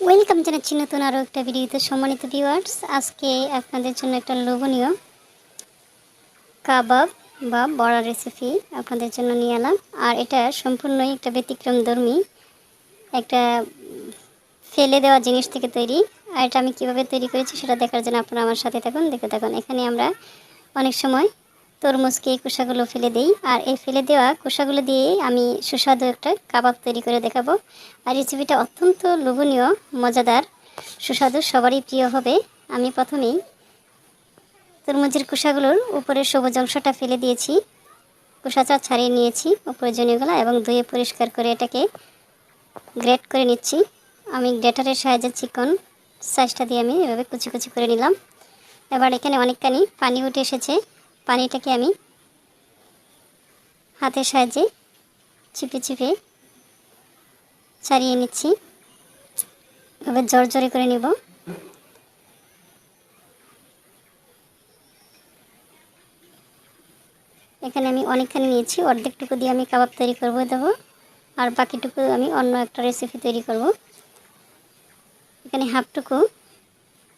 Welcome জানাচ্ছি নতুন আরও একটা ভিডিওতে সম্মানিত ভিউয়ার্স আজকে আপনাদের জন্য একটা লোভনীয় কাবাব বা বড়া রেসিপি আপনাদের জন্য নিয়ে এলাম। আর এটা সম্পূর্ণই একটা ব্যতিক্রম ধর্মী, একটা ফেলে দেওয়া জিনিস থেকে তৈরি। আর এটা আমি কীভাবে তৈরি করেছি সেটা দেখার জন্য আপনারা আমার সাথে থাকুন দেখে থাকুন। এখানে আমরা অনেক সময় তরমুজকে এই কুসাগুলো ফেলে দিই। আর এই ফেলে দেওয়া কুসাগুলো দিয়ে আমি সুস্বাদু একটা কাবাব তৈরি করে দেখাবো। আর রেসিপিটা অত্যন্ত লোভনীয়, মজাদার, সুস্বাদু, সবারই প্রিয় হবে। আমি প্রথমেই তরমুজের কুসাগুলোর উপরের সবুজ অংশটা ফেলে দিয়েছি। কুসাটা ছাড়িয়ে নিয়েছি প্রয়োজনীয়গুলো এবং ধুয়ে পরিষ্কার করে এটাকে গ্রেট করে নিচ্ছি। আমি গ্রেটারের সাহায্যে চিকন সাইজটা দিয়ে আমি এভাবে কুচি কুচি করে নিলাম। এবার এখানে অনেকখানি পানি উঠে এসেছে। পানিটাকে আমি হাতের সাহায্যে চিপে চিপে ছাড়িয়ে নিচ্ছি। এভাবে জড়জড়ে করে নেব। এখানে আমি অনেকখানি নিয়েছি, অর্ধেকটুকু দিয়ে আমি কাবাব তৈরি করব দেবো আর বাকিটুকু আমি অন্য একটা রেসিপি তৈরি করব। এখানে হাফটুকু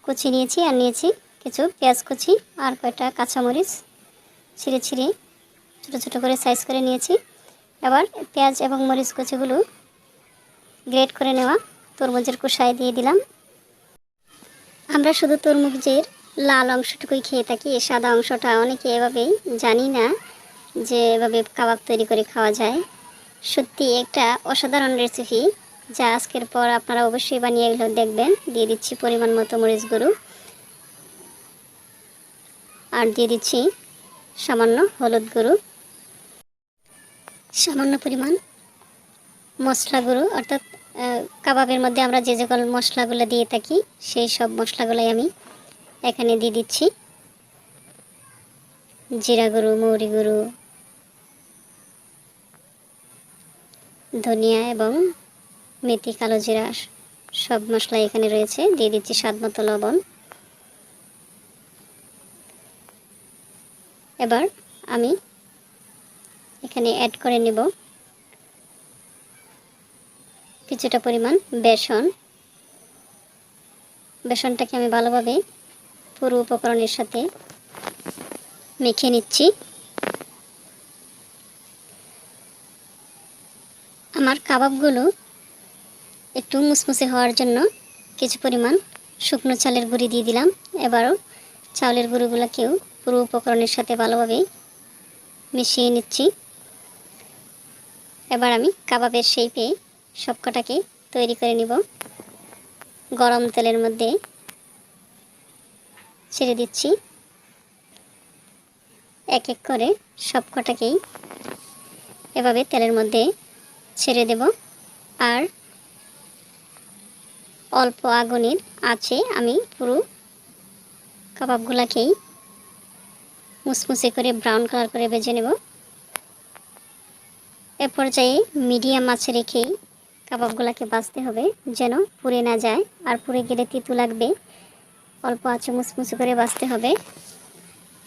কুচি নিয়েছি আর নিয়েছি কিছু পেঁয়াজ কুচি আর কয়টা কাঁচামরিচ। ছিঁড়ে ছিঁড়ে ছোটো ছোটো করে সাইজ করে নিয়েছি। এবার পেঁয়াজ এবং মরিচ কুচিগুলো গ্রেট করে নেওয়া তরমুজের কুসায় দিয়ে দিলাম। আমরা শুধু তরমুজের লাল অংশটুকুই খেয়ে থাকি সাদা অংশটা অনেকে এভাবেই জানি না যে এভাবে কাবাব তৈরি করে খাওয়া যায়। সত্যি একটা অসাধারণ রেসিপি যা আজকের পর আপনারা অবশ্যই বানিয়ে এগুলো দেখবেন। দিয়ে দিচ্ছি পরিমাণ মতো মরিচ আর দিয়ে দিচ্ছি সামান্য হলুদ গুঁড়ো, সামান্য পরিমাণ মশলা গুঁড়ো, অর্থাৎ কাবাবের মধ্যে আমরা যে সকল মশলাগুলো দিয়ে থাকি, সেই সব মশলাগুলোই আমি এখানে দিয়ে দিচ্ছি। জিরা গুঁড়ো, মৌরি গুঁড়ো, ধনিয়া এবং মেথি, কালো জিরা, সব মশলা এখানে রয়েছে। দিয়ে দিচ্ছি স্বাদ মতো লবণ। এবার আমি এখানে অ্যাড করে নেব। কিছুটা পরিমাণ বেসন। বেসনটাকে আমি ভালোভাবে পুরো উপকরণের সাথে মেখে নিচ্ছি। আমার কাবাবগুলো একটু মুসমুসে হওয়ার জন্য কিছু পরিমাণ শুকনো চালের গুঁড়ি দিয়ে দিলাম। এবারও চাউলের গুঁড়োগুলোকেও পুরো উপকরণের সাথে ভালোভাবে মিশিয়ে নিচ্ছি। এবার আমি কাবাবের শেপে সবকটাকে তৈরি করে নিব। গরম তেলের মধ্যে ছেড়ে দিচ্ছি। এক এক করে সবকটাকেই এভাবে তেলের মধ্যে ছেড়ে দেব। আর অল্প আগুনের আছে আমি পুরো কাবাবগুলাকেই মুসমুসে করে ব্রাউন কালার করে ভেজে নেব। এ পর্যায়ে মিডিয়াম মাছে রেখেই কাবাবগুলাকে বাছতে হবে যেন পুড়ে না যায়। আর পুড়ে গেলে তিতু লাগবে। অল্প আছে মুসমুসে করে বাছতে হবে।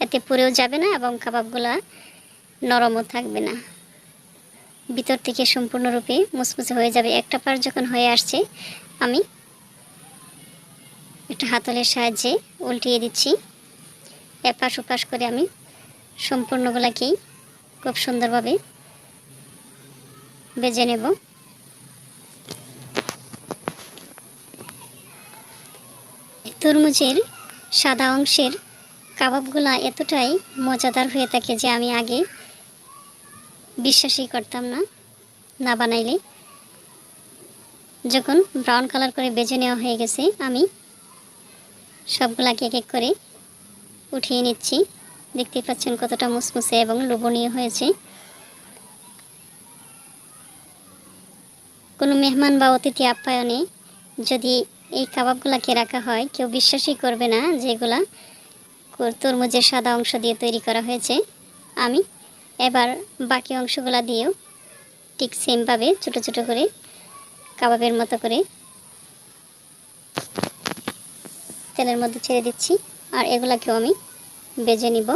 এতে পুড়েও যাবে না এবং কাবাবগুলা নরমও থাকবে না। ভিতর থেকে সম্পূর্ণরূপে মুসমুসে হয়ে যাবে। একটা পার যখন হয়ে আসছে, আমি একটা হাতলের সাহায্যে উল্টিয়ে দিচ্ছি। এপাশ ওপাশ করে আমি সম্পূর্ণগুলাকেই খুব সুন্দরভাবে বেজে নেব। তরমুজের সাদা অংশের কাবাবগুলা এতটাই মজাদার হয়ে থাকে যে আমি আগে বিশ্বাসই করতাম না না বানাইলে। যখন ব্রাউন কালার করে বেজে নেওয়া হয়ে গেছে, আমি সবগুলাকে এক এক করে উঠিয়ে নিচ্ছি। দেখতে পাচ্ছেন কতটা মুসমুসে এবং লোভনীয় হয়েছে। কোনো মেহমান বা অতিথি আপ্যায়নে যদি এই কাবাবগুলাকে রাখা হয়, কেউ বিশ্বাসই করবে না যেগুলা তরমুজের সাদা অংশ দিয়ে তৈরি করা হয়েছে। আমি এবার বাকি অংশগুলা দিয়েও ঠিক সেমভাবে ছোটো ছোটো করে কাবাবের মতো করে তেলের মধ্যে ছেড়ে দিচ্ছি। আর এগুলাকেও আমি বেজে নিব।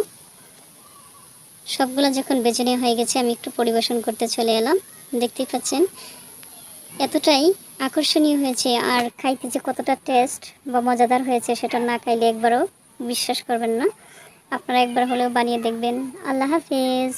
সবগুলো যখন বেজে নেওয়া হয়ে গেছে, আমি একটু পরিবেশন করতে চলে এলাম। দেখতেই পাচ্ছেন, এতটাই আকর্ষণীয় হয়েছে। আর খাইতে যে কতটা টেস্ট বা মজাদার হয়েছে, সেটা না খাইলে একবারও বিশ্বাস করবেন না। আপনারা একবার হলেও বানিয়ে দেখবেন। আল্লাহ হাফিজ।